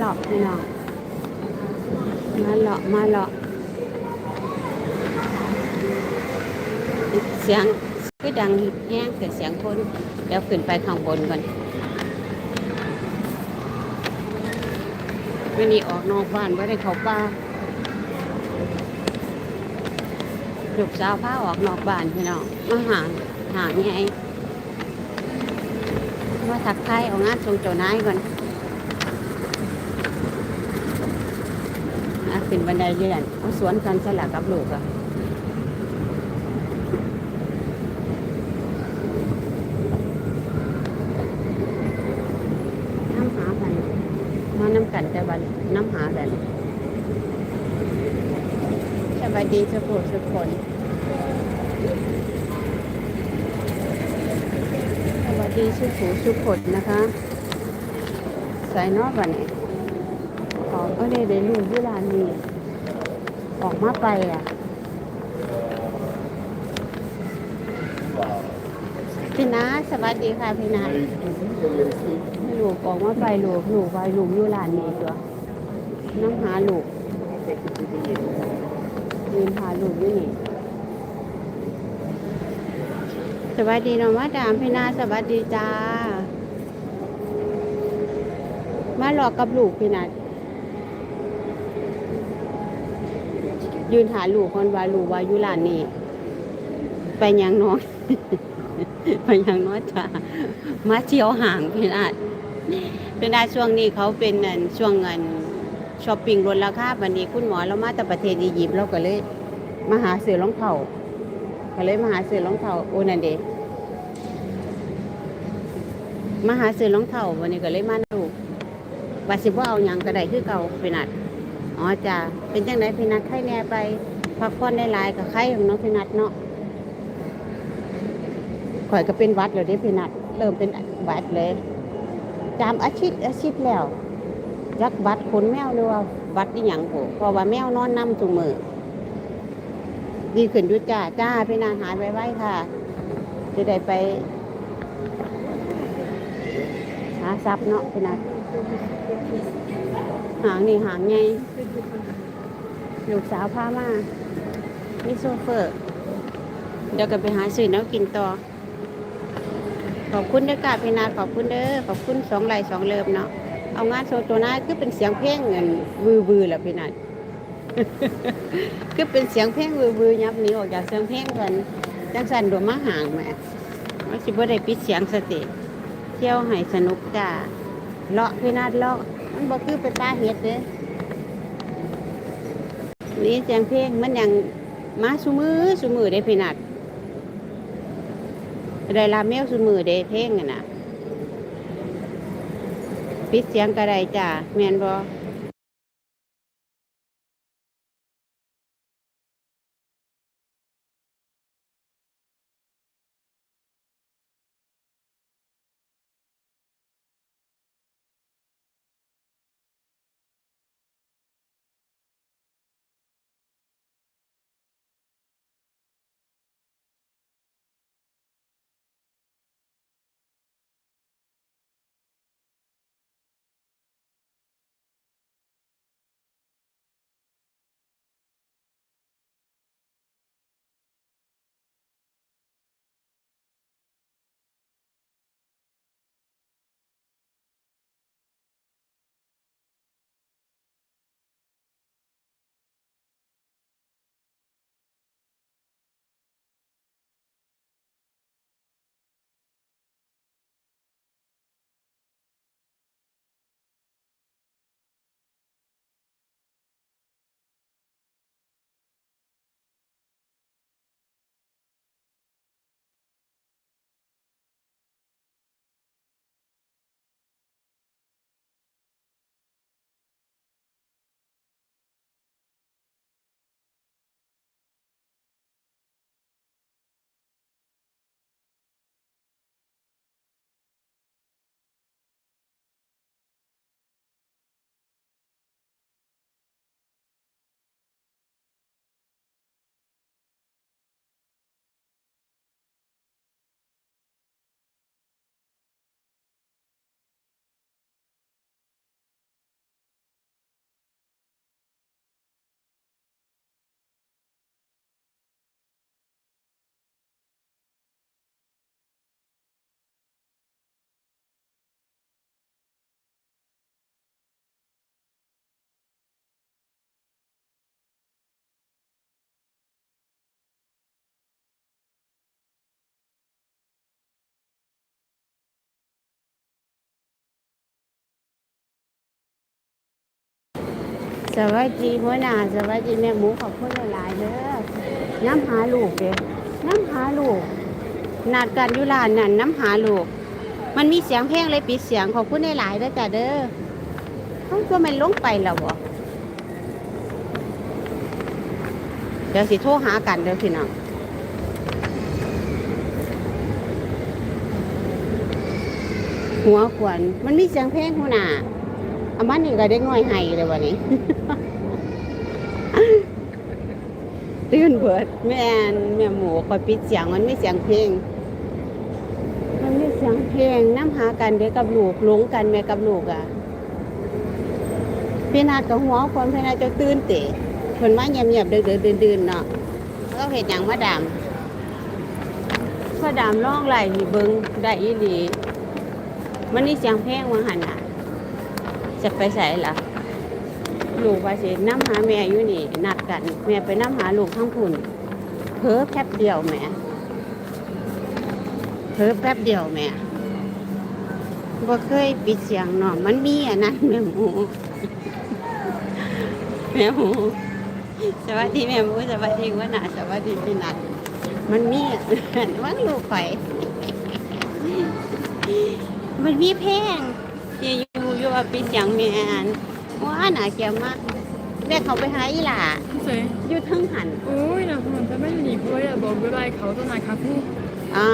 หลอกพี่น้องมาหลอกมาหลอกเสียงคือดังแห้งแต่เสียงคนเดี๋ยวขึ้นไปข้างบนก่อนวันนี้ออกนอกบ้านไม่ได้เขาป่าลูกสาวพาออกนอกบ้านพี่น้องมาหาหาไงมาทักทายเอางานทรงเจ้านายก่อน อะขึ้นบันไดเลื่อนเอาสวนกันสลักกับลูกอะน้ำหาไปมาน้ำกันแต่วันน้ำหาแบบสวัสดีสุขุสุขคนสวัสดีสุขุสุขคนนะคะ ใส่นอกวันนี้ ออกก็ได้ได้ลูกที่ร้านนี้ ออกมาไปอะพี่นาสวัสดีค่ะพี่นาลูกออกมาไปลูกลูกไปลูกอยู่ร้านนี้ตัวน้ำหาลูกยืนหาลูกอยู่นี่สวัสดีน้องมาดามพี่นาสวัสดีจ้ามาหลอกกับลูกพี่นา ยืนหาลูกคนว่าลูกว่าอยู่ร้านนี้ ไปยังน้อย ไปยังน้อยจ้ามาเที่ยวห่างพี่นาดพี่นาดช่วงนี้เขาเป็นอันช่วงเงินช้อปปิ้งลดราคาวันนี้คุณหมอเรามาจากประเทศอียิปต์เราก็เลยมาหาซื้อรองเท้าก็เลยมาหาซื้อรองเท้าโอนันเดมาหาซื้อรองเท้าวันนี้ก็เลยมาลูว่าสิว่าเอาหยังก็ได้คือเก่าพี่นาด อ๋อจ้ะเป็นจังไดพี่นัดไข้แน่ไปพักผ่อนได้หลายกับไข้ของน้องพี่นัดเนาะข่อยก็เป็นวัดแล้วเด้พี่นัดเริ่มเป็นวัดเลยจามอาชิตอาชิตแล้วจักวัดขนแมวหรือว่าวัดอีหยังโผเพราะว่าแมวนอนนํทุกมือดีขึ้นอยู่จ้าจ้าพี่นัดหายไปไว้ค่ะ จะได้ไป หาทรัพย์เนาะพี่นัดหางนี่หางไง ลูกสาวพามามีโซเฟอร์ เดี๋ยวก็ไปหาซื้อแน้ำกินต่อ ขอบคุณเด้อกาพี่นาขอบคุณเด้อ ขอบคุณสองไหลสองเลิมเนาะ เอางานโซโจนาคือเป็นเสียงเพลงเงินวือวือแหละพี่นาคือเป็นเสียงเพลงวือวือยับนี้ออกจากเสียงเพลงกันจังสันดวมาห่างแม่ว่าสิบ่ได้ปิดเสียงสติเที่ยวให้สนุกจ้าเลาะพี่นาเลาะมันบ่คือเป็นตาเห็ดเด้ นี่แจงเพลงมันยังมาสุมือสุมือได้พี่นัดได้ลาเมลสุมือได้เพลงอะนะปิดเสียงกระไดจ้าแม่นบอ สวัสดีหัวหน้าสวัสดีแม่หมูขอบคุณหลายๆเด้อน้ำหาลูกเด้น้ำหาลูกนัดกันอยู่ร้านนั่นน้ำหาลูก มันมีเสียงเพลงเลยปิดเสียงขอบคุณหลายๆเด้อจ้ะเด้อเขาก็มันลงไปแล้วบ่เดี๋ยวสิโทรหากันเด้อพี่น้องหัวขวนมันมีเสียงเพลงหัวหน้า อามันนี่ก็ได้ง่อยไห้เลยวันนี้ ตื่นเบิดแม่นแม่หมูคอยปิดเสียงมันไม่เสียงเพลง มันมีเสียงเพลงน้ำหากันเด็กกับลูกหลงกันแม่กับลูกอะพี่นาดกับหัวคนพี่นาดจะตื่นเตะคนมาเงียบๆเดินๆดื่นๆเนาะก็เห็นอย่างมาดามมาดามร้องไหลนี่เบิงได้อีหลีมันนี่เสียงเพลงว่าหันอะ จะไปใส่ละลูกว่าสิน้ำหาแม่อยู่นี่นัดกัน แม่ไปน้ำหาลูกทั้งคุณเพ้อแป๊บเดียวแม่เพ้อแป๊บเดียวแม่บ่เคยปิดเสียงนาะมันมีอะนะแม่หมูแม่หมูสวัสดีแม่หมูสวัสดีว่าหนาสวัสดีพี่นัดมันมีอะมันลูกไฟมันมีเพง อยู่อยู่ว่าปิดเสียงแม่อันว่าหนาเกียวมากแม่เขาไปหาอีหล่า谁？อยู่เทั้งหันโอ้ยนะมันจะไม่หนีพ้อะบอกเวลาเขาต้องนายครับผู้อ่า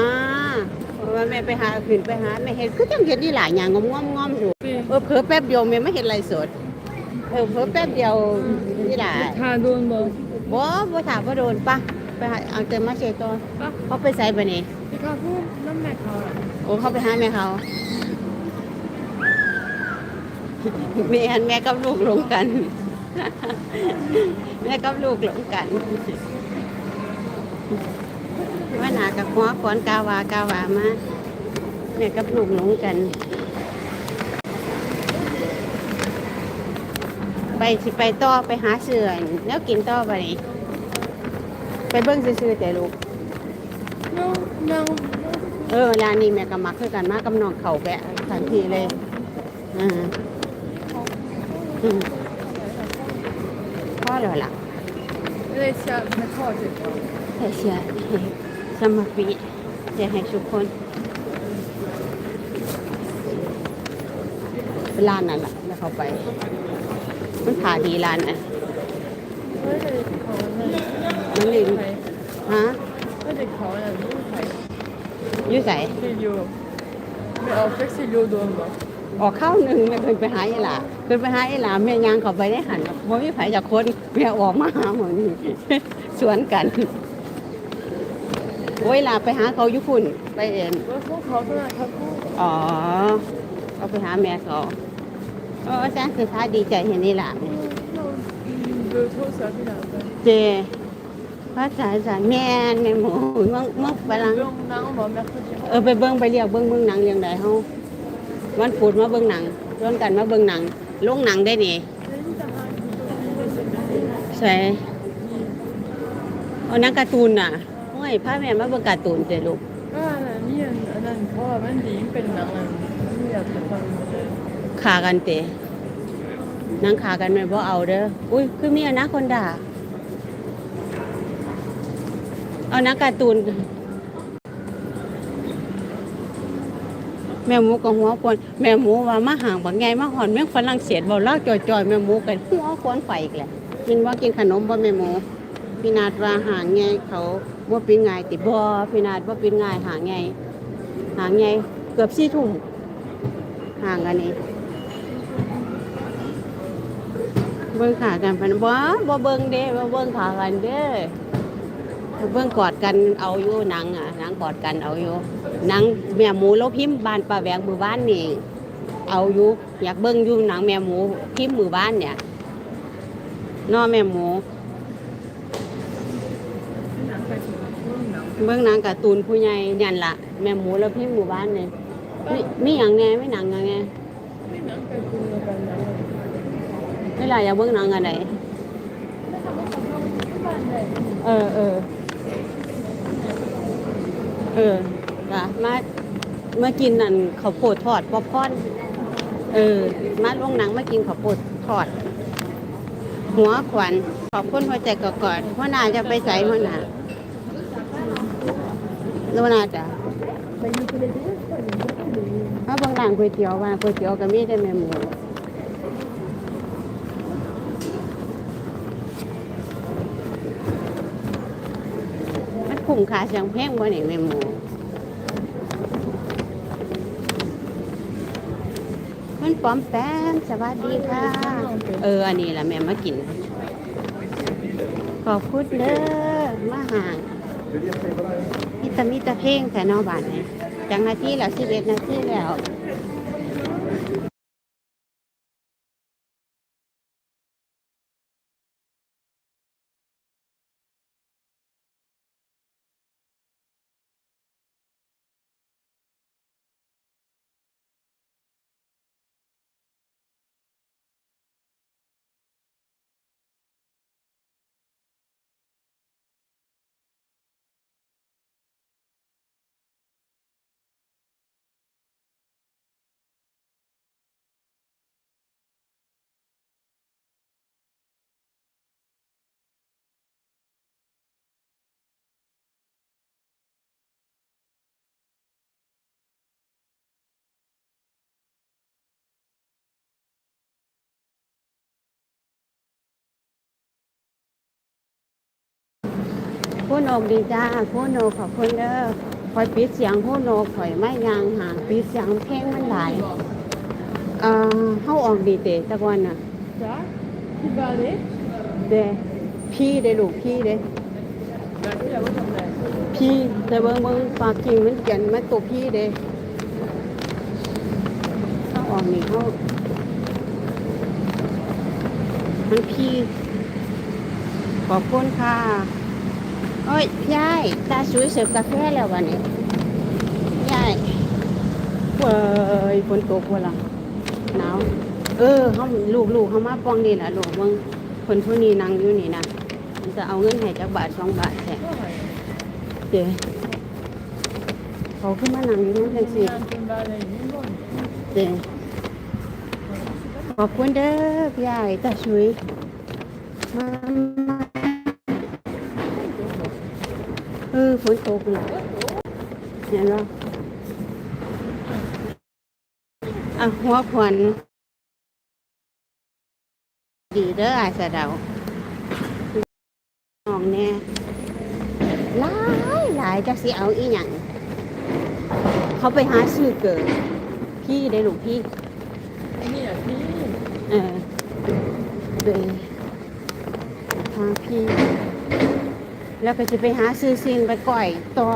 เพราะว่าแม่ไปหาขึ้นไปหาแม่เห็นคือจังเห็นอีหล่าอย่างงอมงอมๆอยู่ปีเออเผลอแป๊บเดียวแม่ไม่เห็นอะไรสดเออเผลอแป๊บเดียวอีหล่าทาโดนบอกบ่บ่ถามว่าโดนปะไปหาเอาเจอมาเชยตัวปะเขาไปใส่บะนี่พี่ครับผู้นั่นแม่เขาอะโอ้เขาไปหาแม่เขา แม่แม่กับลูกหลงกัน แม่กับลูกหลงกันว่าหนากับหัวขอนกาวากาวามาแม่กับลูกหลงกัน ไปสิไปต่อไปหาเสื่อนแล้วกินต่อไปนี่ไปเบิ้งซื่อๆแต่ลูกน้องน้องเออร้านนี้แม่ก็มักคือกันมากกับน้องเขาแวะทันทีเลยอ่า อืมพ่อเลยล่ะเลยเชียร์ไม่พอจิแต่เชียร์ให้สมัครปีจะให้ทุกคนร้านนั่นแหละแล้วเขาไป มันขาดีร้านน่ะเฮ้ยเลยเขาเนี่ยมันลินไทยฮะเฮ้ยเลยเขาเนี่ยลูกไทยอยุ่ใส่ที่อยู่ไม่เอาเฟกซี่ยูโดนบอกออกเข้าหนึ่งแม่เคยไปหาไอ้หล่า เคยไปหาไอ้หล่าแม่ยางเขาไปได้หันว่ามีไผจากคนแม่ออกมาหาหมอนี่สวนกันโอ้ยลาไปหาเขาอยุคุณไปเองว่าพวกเขาต้องนายครับผู้อ๋อเขาไปหาแม่เขาโอ้อาจารย์คือท้าดีใจเห็นนี่หล่ะดูโทษสาพี่ดาวไปเจพระอาจารย์สารแม่แม่หมูมึงมึงฝรั่งเรื่องน้องเออไปเบิ้งไปเรียกเบิ้งเบิ้งหนังเรียงใดเฮาวันพุธมาเบิ้งหนังร่วมกันมาเบิ้งหนัง ลงหนังได้นี่เฮ้ยจะหาที่ตรงนี้ไม่ใช่ไหมใส่เอาหนังการ์ตูนน่ะโอ้ยพาแม่มาเบิ่งการ์ตูนเด้ลูกก็อันนั้นนี่อันนั้นเพราะว่ามันดีเป็นหนังอันไม่อยากจะฟังเลยขากันเตะหนังขากันแม่บ่เอาเด้ออุ้ยคือมีอนาคอนดาเอาหนังการ์ตูน แม่หมูกับหัวควนแม่หมูว่ามาห่างบักไงมาหอนแม่งฝรั่งเศสบ่ลากจอยๆแม่หมูกันหัวควนไฟอีกแหละกินว่ากินขนมบ่แม่หมูพี่นาดว่าห่างไงเขาบ่เป็นไงติบ่พี่นาดบ่เป็นไงห่างไงห่างไงเกือบ4ทุ่มห่างอันนี้เบิ่งขากันพันบ่บ่เบิ่งเด้บ่เบิ่งขากันเด้ เบิ่งกอดกันเอาอยู่หนังอะหนังกอดกันเอาอยู่หนังแม่หมูลบพิมพ์บ้านป้าแหวงมือบ้านนี่เอาอยู่อยากเบิ่งอยู่หนังแม่หมูพิมพ์มือบ้านเนี่ยนอแม่หมูเรื่องหนังการ์ตูนผู้ใหญ่ยันละแม่หมูแล้วพิมพ์มู่บ้านนี่มีมีหยังแหน่มีหนังหยังแน่ไม่หนังไงแล้วกันหนังเวลาอยากเบิ่งหนังอันใดแล้วทำให้เขาเข้าที่บ้านได้เออเออ เออจ้ะมามากินนั่นข้าวโพดทอดป๊อปคอนเออ มาลงหนังมากินข้าวโพดทอด หัวขวัญขอบคุณหัวใจกอดๆหัวหน้าจะไปใส่หัวหน้าหัวหน้าจ้ะไปอยู่ทะเลเดือดไปอยู่ทะเลเอาบางร้านก๋วยเตี๋ยวว่าก๋วยเตี๋ยวก็มีแต่แม่หมู คุ้มค่าเสียงเพลงบ่นี่แม่หมูมันป้อมแปมสวัสดีค่ะ เออ อันนี้แหละแม่มากิน ขอบคุณเด้อมาห่างมิตรมิตรเพลงแต่นอบานนี้จังนาทีแล้วสิบเอ็ดนาทีแล้ว ผู้โนกดีจ้าผู้โนกขอบคุณเด้อคอยปิดเสียงผู้โนกข่อยไม่ยางห่างปิดเสียงเพลงมันหลายเอ่อเฮาออกดีเตะตะวันน่ะจ้าที่บ้านนี้เด้พี่เด้ลูกพี่เด้บ้านที่เราทำอะไรพี่แต่เบิ่งเบิ่งปากจริงมันเขียนมันตัวพี่เด้เฮาออกนี่เฮามันพี่ขอบคุณค่ะ โอ้ยยายตาสวยเสิร์ฟกาแฟแล้ววันนี้ยายเว้ยฝนตกว่ล่ะหนาวเออเขาลูกลูกเขามาปองนี่แหละลูกเบิ่งคนผู้นี้นั่งอยู่นี่นะมันจะเอาเงินให้จักบาทสองบาทแท้ก็ไหนเดี๋ยวเขาขึ้นมานั่งอยู่นั่นจังสิงานเป็นบ้านอะไรนี่บ่นเดี๋ยวขอบคุณเด้อพี่ยายตาสวยมา ออฝนตกเลยเห็นไหมอะหัวขวัญดีเด้ออาสะเดาน้องแน่หลายหลายจะสิเอาอีหยังเขาไปหาซื้อเกิด พี่ได้ลูกพี่นี่อะที่เออเดยทางพี่ แล้วก็จะไปหาซื้อซินไปก่อยต่อ